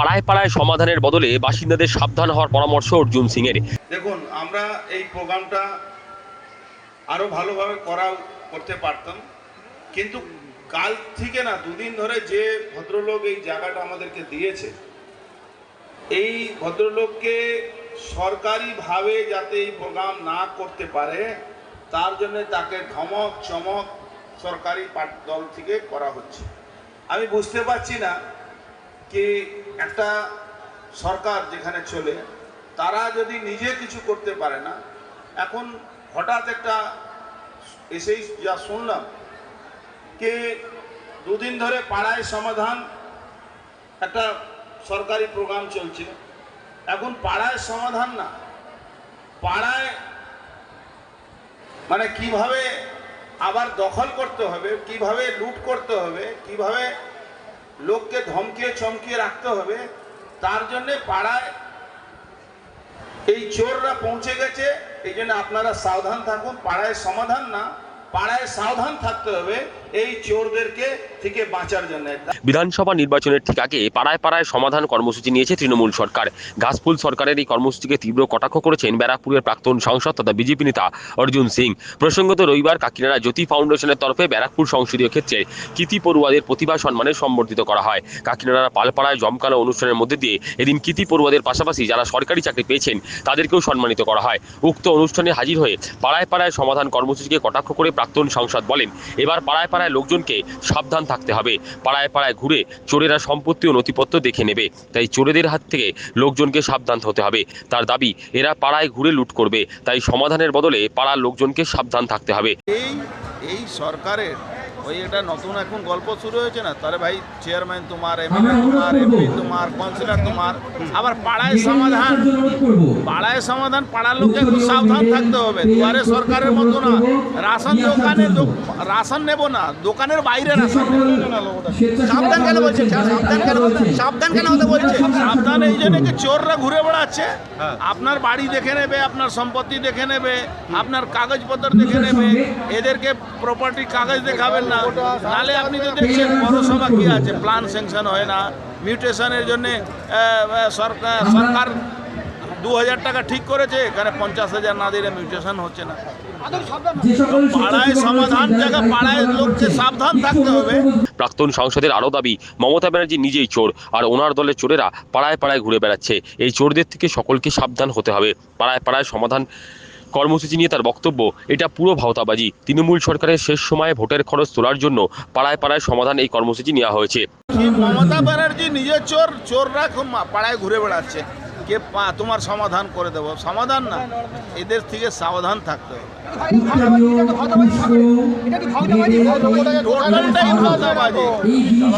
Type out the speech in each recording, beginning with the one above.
পাড়ায় পাড়ায় সমাধানের বদলে বাসিন্দাদের সাবধান হওয়ার পরামর্শ অর্জুন সিং এর দেখুন, আমরা এই প্রোগ্রামটা আরও ভালোভাবে করা করতে পারতাম। কিন্তু কাল থেকে না, দুদিন ধরে যে ভদ্রলোক এই জায়গাটা আমাদেরকে দিয়েছে, এই ভদ্রলোককে সরকারিভাবে যাতে এই প্রোগ্রাম না করতে পারে, তার জন্য তাকে ধমক, চমক সরকারি দল থেকে করা হচ্ছে। আমি বুঝতে পারছি না কি একটা সরকার যেখানে চলে, তারা যদি নিজে কিছু করতে পারে না, এখন হঠাৎ একটা এসেই যা শুনলাম যে দুদিন ধরে পাড়ায় সমাধান একটা সরকারি প্রোগ্রাম চলছে। এখন পাড়ায় সমাধান না, পাড়ায় মানে কীভাবে আবার দখল করতে হবে, কীভাবে লুট করতে হবে, কীভাবে লোককে ধমকিয়ে চমকিয়ে রাখতে হবে। তার জন্যে পাড়ায় এই চোররা পৌঁছে গেছে। এই জন্য আপনারা সাবধান থাকুন, পাড়ায় সমাধান না। বিধানসভা নির্বাচনের ঠিক আগে পাড়ায় পাড়ায় সমাধান কর্মসূচি নিয়েছে তৃণমূল সরকার। ঘাসফুল সরকারের এই কর্মসূচিকে তীব্র কটাক্ষ করেছেন ব্যারাকপুরের প্রাক্তন সাংসদ তথা বিজেপি নেতা অর্জুন সিং। প্রসঙ্গত রবিবার কাকিনাড়া জ্যোতি ফাউন্ডেশনের তরফে ব্যারাকপুর সংসদীয় ক্ষেত্রে কৃতি পড়ুয়াদের প্রতিভা সম্মানে সম্বর্ধিত করা হয়। কাকিনাড়ার পালপাড়ায় জমকালো অনুষ্ঠানের মধ্যে দিয়ে এদিন কৃতি পড়ুয়াদের পাশাপাশি যারা সরকারি চাকরি পেয়েছেন, তাদেরকেও সম্মানিত করা হয়। উক্ত অনুষ্ঠানে হাজির হয়ে পাড়ায় পাড়ায় সমাধান কর্মসূচিকে কটাক্ষ করে প্রাক্তন সাংসদ বলেন, এবার পাড়ায় পাড়ায় লোকজনকে সাবধান থাকতে হবে। পাড়ায় পাড়ায় ঘুরে চোরেরা সম্পত্তি ও নথিপত্র দেখে নেবে। তাই চোরেদের হাত থেকে লোকজনকে সাবধান হতে হবে। তার দাবি, এরা পাড়ায় ঘুরে লুট করবে। তাই সমাধানের বদলে পাড়ার লোকজনকে সাবধান থাকতে হবে। এই এই সরকারের ওই এটা নতুন এখন গল্প শুরু হয়েছে না? তাহলে ভাই চেয়ারম্যান তোমার এমএলএ তোমার এমপি তোমার কাউন্সিলর তোমার আবার পাড়ায় সমাধান। পাড়ায় সমাধান পাড়ার লোককে একটু সাবধান থাকতে হবে। দুয়ারে সরকারের মতো না। রাশন দোকানে রাশন নেব না দোকানের বাইরে রাশন নেব। সাবধান কেন বলছেন? সাবধান কেন বলছেন? সাবধান কেন হতে বলছে সাবধান এই জন্য কি চোররা ঘুরে বেড়াচ্ছে? আপনার বাড়ি দেখে নেবে আপনার সম্পত্তি দেখে নেবে আপনার কাগজপত্র দেখে নেবে এদেরকে প্রপার্টি কাগজ দেখাবেন না নালে আপনি তো দেখছেন পৌরসভা কি আছে প্ল্যান স্যাংশন হয় না মিউটেশনের জন্য সরকার সরকার দু হাজার টাকা ঠিক করেছে এখানে পঞ্চাশ হাজার না দিলে মিউটেশন হচ্ছে না। পাড়ায় সমাধান জায়গা পাড়ায় লোককে সাবধান থাকতে হবে। প্রাক্তন সংসদের আরও দাবি মমতা ব্যানার্জি নিজেই চোর আর ওনার দলের চোরেরা পাড়ায় পাড়ায় ঘুরে বেড়াচ্ছে। এই চোরদের থেকে সকলকে সাবধান হতে হবে পাড়ায় পাড়ায় সমাধান কর্মসূচি নিয়ে তার বক্তব্য, এটা পুরো ভাওতাবাজি। তৃণমূল সরকারের শেষ সময়ে ভোটের খরচ তোলার জন্য পাড়ায় পাড়ায় সমাধান এই কর্মসূচি নেওয়া হয়েছে। মমতা ব্যানার্জি নিজে চোর, চোররা পাড়ায় ঘুরে বেড়াচ্ছে। কে তোমার সমাধান করে দেবো? সমাধান না। এদের থেকে সাবধান থাকতে হবে।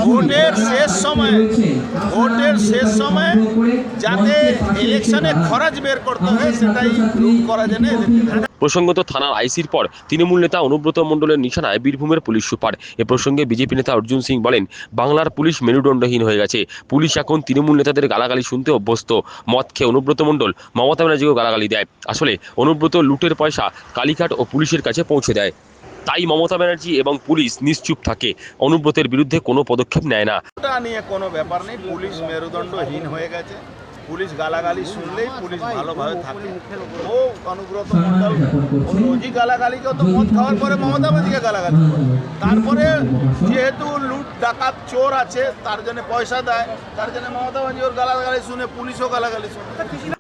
ভোটের শেষ ভোটের শেষ যাতে ইলেকশনে খরচ বের করতে হয়, সেটাই করা প্রসঙ্গত থানার আইসির পর তৃণমূল নেতা অনুব্রত মণ্ডলের নিশানায় বীরভূমের পুলিশ সুপার। এ প্রসঙ্গে বিজেপি নেতা অর্জুন সিং বলেন, বাংলার পুলিশ মেরুদণ্ডহীন হয়ে গেছে। পুলিশ এখন তৃণমূল নেতাদের গালাগালি শুনতে অভ্যস্ত। মদ খেয়ে অনুব্রত মণ্ডল মমতা ব্যানার্জিকেও গালাগালি দেয়। আসলে অনুব্রত লুটের পয়সা কালীঘাট ও পুলিশের কাছে পৌঁছে দেয়। তাই মমতা ব্যানার্জি এবং পুলিশ নিশ্চুপ থাকে। অনুব্রতের বিরুদ্ধে কোনো পদক্ষেপ নেয় না। ওটা নিয়ে কোনো ব্যাপার নেই। পুলিশ মেরুদণ্ডহীন হয়ে গেছে। পুলিশ গালাগালি শুনলেই পুলিশ ভালোভাবে থাকে। ও অনুব্রত মণ্ডল ও রোজই গালাগালি তো মদ খাওয়ার পরে মমতা ব্যানার্জিকে গালাগালি তারপরে যেহেতু লুট ডাকাত চোর আছে তার জন্য পয়সা দেয় তার জন্য মমতা ব্যানার্জি ওর গালাগালি শুনে পুলিশও গালাগালি শুনে।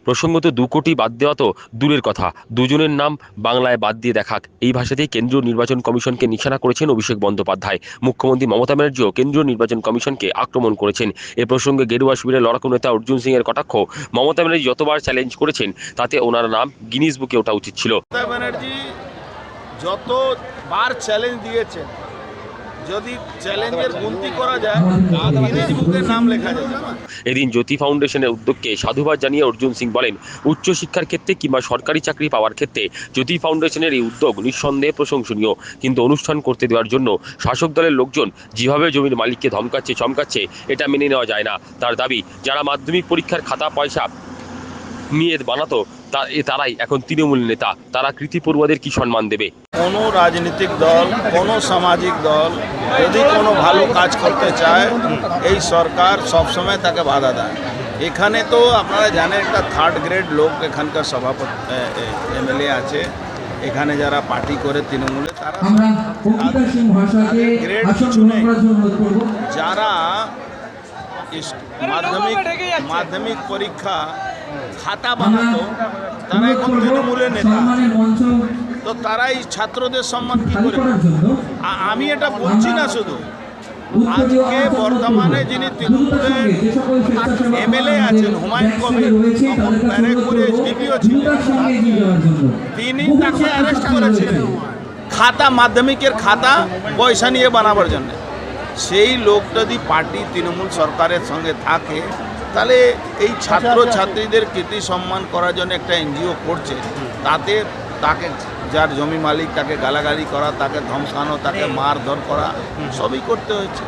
প্রসঙ্গত দু কোটি বাদ দেওয়া তো দূরের কথা। দুজনের নাম বাংলায় বাদ দিয়ে দেখাক। এই ভাষাতেই কেন্দ্রীয় নির্বাচন কমিশনকে নিশানা করেছেন অভিষেক বন্দ্যোপাধ্যায়। মুখ্যমন্ত্রী মমতা ব্যানার্জিও কেন্দ্রীয় নির্বাচন কমিশনকে আক্রমণ করেছেন। এ প্রসঙ্গে গেরুয়া শিবিরের লড়াকু নেতা অর্জুন সিং এর কটাক্ষ মমতা ব্যানার্জি যতবার চ্যালেঞ্জ করেছেন, তাতে ওনার নাম গিনিস বুকে ওঠা উচিত ছিল। মমতা ব্যানার্জি যতবার চ্যালেঞ্জ দিয়েছেন যদি এদিন জ্যোতি ফাউন্ডেশনের উদ্যোগকে সাধুবাদ জানিয়ে অর্জুন সিং বলেন, উচ্চশিক্ষার ক্ষেত্রে কিংবা সরকারি চাকরি পাওয়ার ক্ষেত্রে জ্যোতি ফাউন্ডেশনের এই উদ্যোগ নিঃসন্দেহে প্রশংসনীয়। কিন্তু অনুষ্ঠান করতে দেওয়ার জন্য শাসক দলের লোকজন যেভাবে জমির মালিককে ধমকাচ্ছে, চমকাচ্ছে, এটা মেনে নেওয়া যায় না। তার দাবি, যারা মাধ্যমিক পরীক্ষার খাতা, পয়সা নিয়ে বানাতো তা তারাই এখন তৃণমূল নেতা। তারা কৃতি পড়ুয়াদের কি সম্মান দেবে? কোনো রাজনৈতিক দল কোনো সামাজিক দল যদি কোনো ভালো কাজ করতে চায় এই সরকার সবসময় তাকে বাধা দেয়। এখানে তো আপনারা জানেন একটা থার্ড গ্রেড লোক এখানকার সভাপতি এমএলএ আছে। এখানে যারা পার্টি করে তৃণমূলে তারা গ্রেড কিছু নেই। যারা মাধ্যমিক মাধ্যমিক পরীক্ষা খাতা বানাতো। তারা এখন তৃণমূলের নেতা। তো তারাই ছাত্রদের সম্মান কি করে? আমি এটা বলছি না শুধু। আজকে বর্তমানে যিনি তৃণমূলের আমাদের আছেন, হুমায়ুন কবির, ব্যারাকপুরে SDPO ছিলেন। তিনি তাকে অ্যারেস্ট করেছিলেন খাতা মাধ্যমিকের খাতা পয়সা নিয়ে বানাবার জন্য। সেই লোক যদি পার্টি তৃণমূল সরকারের সঙ্গে থাকে তাহলে এই ছাত্র ছাত্রীদের কৃতি সম্মান করার জন্য একটা এনজিও করছে তাতে তাকে যার জমি মালিক তাকে গালাগালি করা তাকে ধমকানো তাকে মারধর করা সবই করতে হয়েছে।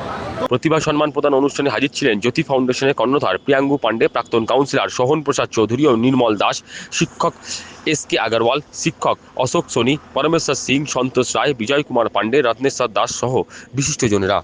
প্রতিভা সম্মান প্রদান অনুষ্ঠানে হাজির ছিলেন জ্যোতি ফাউন্ডেশনের কর্ণধার প্রিয়াঙ্গু পাণ্ডে প্রাক্তন কাউন্সিলর সোহন প্রসাদ চৌধুরী ও নির্মল দাস শিক্ষক এস কে আগরওয়াল শিক্ষক অশোক সোনি পরমেশ্বর সিং সন্তোষ রায় বিজয় কুমার পাণ্ডে রত্নেশ্বর দাস সহ বিশিষ্টজনেরা।